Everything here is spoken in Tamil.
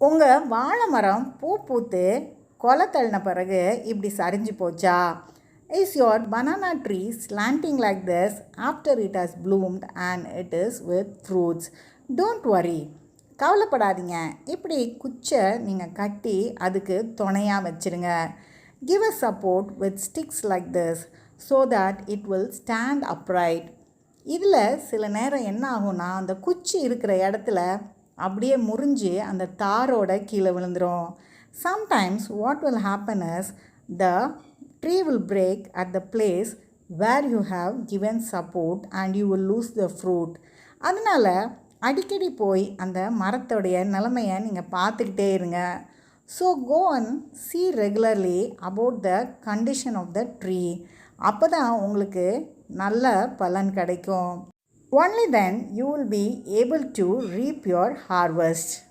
உங்கள் வாழை மரம் பூ பூத்து கொலை தள்ளின பிறகு இப்படி சரிஞ்சு போச்சா? Is your banana tree slanting like this after it has bloomed and it is with fruits don't worry கவலைப்படாதீங்க. இப்படி குச்சை நீங்கள் கட்டி அதுக்கு துணையாக வச்சிருங்க. Give a support with sticks like this so that it will stand upright இதில் சில நேரம் என்ன ஆகும்னா அந்த குச்சி இருக்கிற இடத்துல அப்படியே முறிஞ்சு அந்த தாரோட கீழே விழுந்துடும் sometimes what will happen is the tree will break at the place where you have given support and you will lose the fruit அதனால் அடிக்கடி போய் அந்த மரத்தோடைய நிலைமையை நீங்கள் பார்த்துக்கிட்டே இருங்க. So go and see regularly about the condition of the tree அப்போ தான் உங்களுக்கு நல்ல பலன் கிடைக்கும். Only then you will be able to reap your harvest.